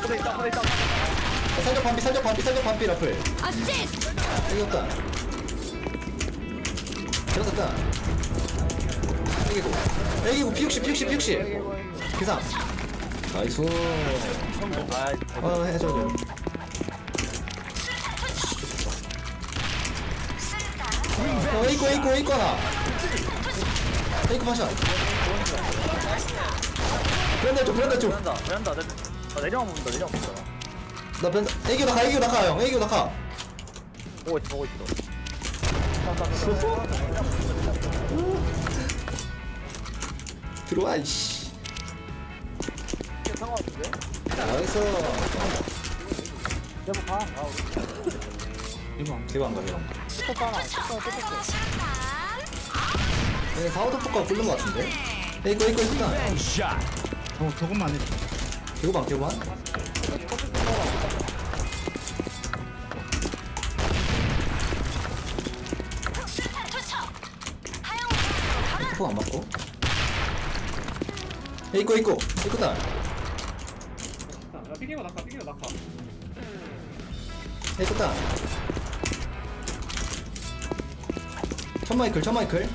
하나 있다 하나 있다 살짝 반피 살짝 반피 살짝 반피 라플. 어시스트 이겼다 들어갔다. 애기고. 애기고 피육시 피육시 피육시 기상 나이스. 아어 해줘 해줘 어 에이코 에이코 하나. 에이코 파샷 브랜드 쪽 브랜드 쪽나 베란다 베란다 내- 나 내려만 본다 내려만 본다. 브랜드 애기 낙하 애기 낙하 형. 애기 낙하 보고 있어 보고 있어. 들어와 이씨 상관없는데? 나이스. 내가 가? 아, 대박 가면 스톱 하나 스톱 스톱 술탄 얘 사우드 포커 굴른 것 같은데? 에이코 에이코 에이코 어 저것만 해 개구방 개구방 포안 맞고? 에이코 에이코 에이코 딸야 삐개고 낙하 삐개고 낙하. 에이코 딸 천마이클 천마이클.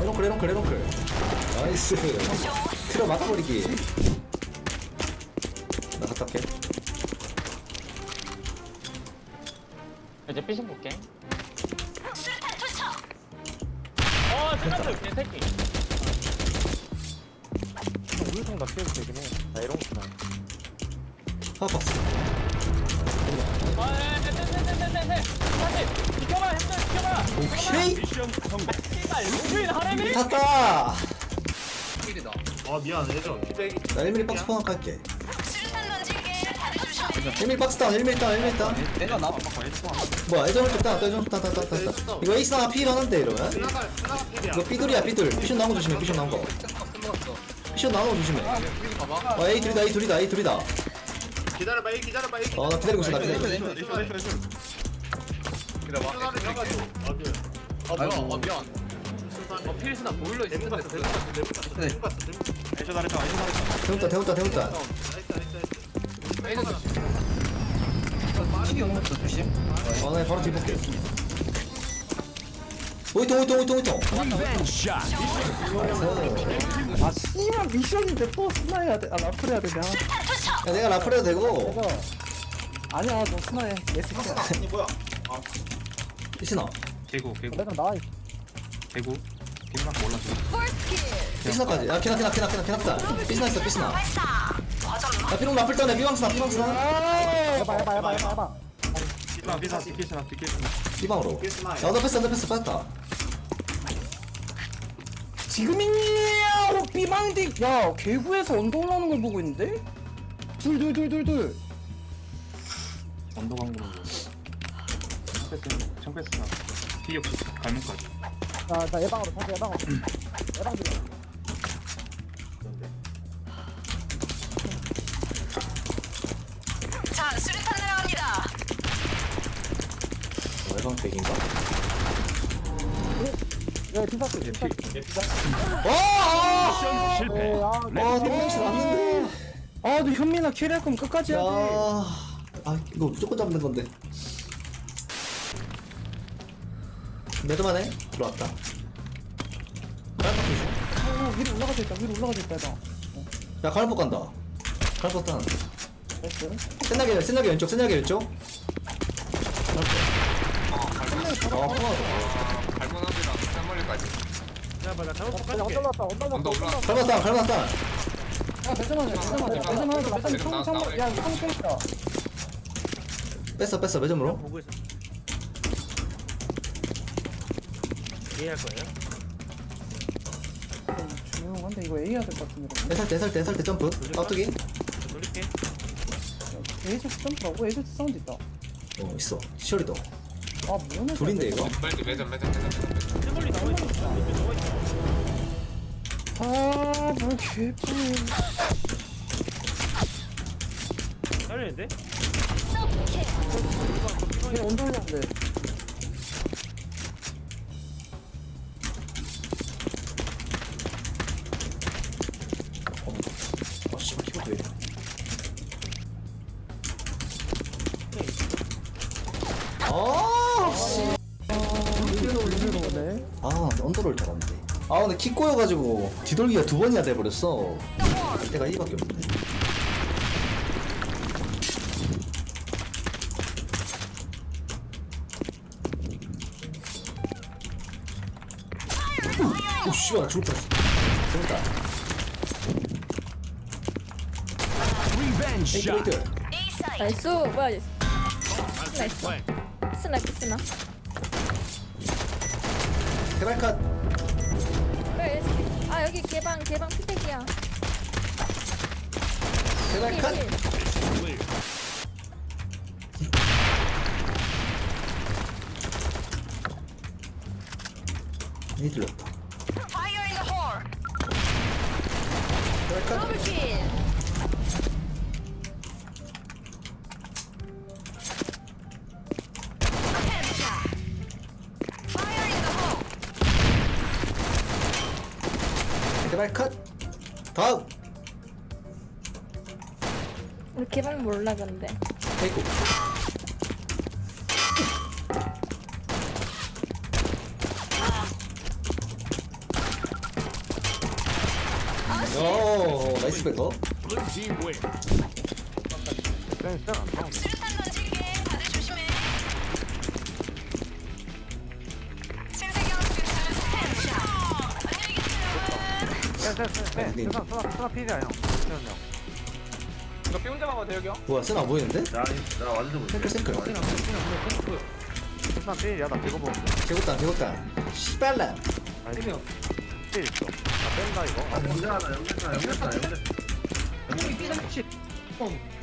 에롱클 에롱클 에롱클 나이스. 틀어 막아버리기. 나 갔다 올게. 이제 삐신 볼게. 어 스나트 개새끼 나 피해도 되긴 해 나 이런 거구나 파박스 아 네네네네네네 사실 비켜봐 핸들 비켜봐 오케이. 씨발 루인 하렘이 탔다. 아 미안 예전 나 1mm 박스 포함 던질게 조심 1mm 박스 다운 1mm 다운 1mm 다운. 내가 나 뭐야 예전을 줬다 예전을 줬다 줬다 줬다 줬다. 이거 에이스 하나 필 하는데 이러면. 이거 삐둘이야 삐둘. 피션 나온 거 조심해 피션 나온 거 나온 거 조심해 어 A 둘이다 A 둘이다 A 둘이다. 기다려봐 이 기다려봐 이 어 나 기다리고 있어 나 기다리고 있어. 아 뭐야 어 미안. 어 필스나 보일러 있어. 내문 갔어 내문 갔어 내문 갔어. 내문 갔어 내문 갔어. 애쇼 잘했다 애쇼 잘했다 태웠다 태웠다 태웠다 나이스 나이스 나이스. 빠지게 오는 거 조심. 어 나 바로 뒤 볼게 오이통 오이통 오이통 오이통. 아 씨발 미션인데 또 스나 해야 돼. 아 라플 해야 되냐? 야 내가 라플 해도 되고. 내가. 아니야 너 스나 해. 내 새끼야. 피신아. 개구 개구. 내가 나와. 있- 개구. 개구랑 몰라 피신아까지. 야 키나 키나 키나 키나 키나 키나. 피신아 있어 어점마 야 삐롱 라플 떠네 삐방스나 삐방스나 해봐 해봐 해봐 해봐 해봐. 비사 비키스나 비키스나 삐방으로. 야 언더패스 언더패스 빠졌다 지금이야 삐망디. 야 개구에서 언더 올라오는 걸 보고 있는데? 둘둘둘둘 둘. 언더 광고 청패스 청패스 나 피격 갈문까지 자나 예방으로 다시 예방으로. 예방 좀. 자 수류탄 들어갑니다 외방백인가? 야 비사스 비사스. 어! 실패 아, 와 똥냄새 났는데 아, 너 현민아 캐리할 거면 끝까지 해야 돼. 아 이거 무조건 잡는 건데 매드만해 들어왔다 깔빡 조심 아, 위로 올라가져 있다. 위로 올라가져 있다. 해봐. 야 갈복 간다 갈복 탄 됐어. 센나게 센나게 왼쪽 센나게 왼쪽 갈복 아포 까지 야 봐 나 잘못 야, 언더. 언더 언더 야, 배점하자. 배점하자. 배점하자. 배점 총 총. 야, 이거 총 있다. 뺐어 뺐어 매점으로 보고 있어 이해할 거예요? 조용한데 이거 A 해야 될 것 같은데. 때때때 점프 깍두기 돌릴게 A 셔츠 점프라고? A 셔츠 사운드 있다. 어 있어 시월이도 아, 뭐네. 둘인데 이거 빨리 매점 매점 매점 매점 세벌리 나와 있어 아, 뭘 개뿔. 잘리는데? 아 씨발 왜 이래 아 아 언더를 잘하는데. 아 근데 키 꼬여가지고 뒤돌기가 두 번이나 돼버렸어. 갈 때가 이밖에 없는데 오 씨발 나 죽을 뻔했어 재밌다. 사이트. 나이스 뭐야 얘. 나이스. 스나이프 스나 얘 새끼. 아 여기 개방 개방 피백이야. 대발컷 이 들렸다. Fire in the hole. 다음. 우리 개방 몰라 근데? 아이고. 오 나이스 백업. 계세요. 네, 네. 수나 수나 수나 필이야 형. 수나 형. 이거 삐 혼자 막아도 돼요, 형? 뭐야 쓰나 안 보이는데? 나, 나 완전 못 생클 생클 수나 필이야 나 배고 먹. 개국단 개국단 씨발라 아니 필 있어. 나 뺀다 이거. 아, 연결 하나, 연결 하나, 연결 하나, 연결.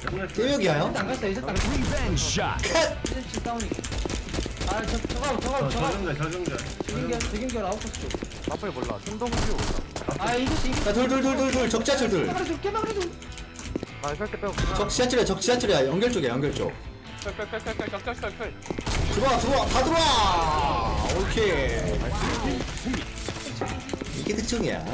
연결. 대역이야 형? 안 갔다 이제 딱. 컷! 다운이. 아 저, 저거 어, 저거 저거. 저정결. 재경결 재경결 아웃코스 쪽. 나쁠 몰라. 순동수 몰라. 아 이거 이거. 자둘둘둘둘둘. 적지하철 둘 이렇게 빼고. 적지하철이야 적지하철이야. 연결 쪽이야 연결 쪽. 펼펼펼펼 격절설펼. 들어와 들어와. 다 들어와! 오케이. 이게 특징이야